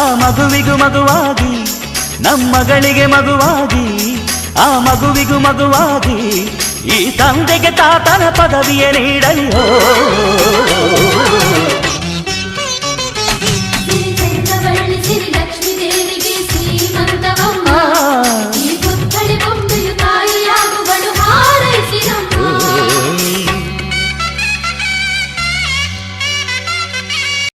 ಆ ಮಗುವಿಗೂ ಮಗುವಾಗಿ ನಮ್ಮಗಳಿಗೆ ಮಗುವಾಗಿ ಆ ಮಗುವಿಗೂ ಮಗುವಾಗಿ ಈ ತಂದೆಗೆ ತಾತನ ಪದವಿಯ ನೀಡಲಿಯೋ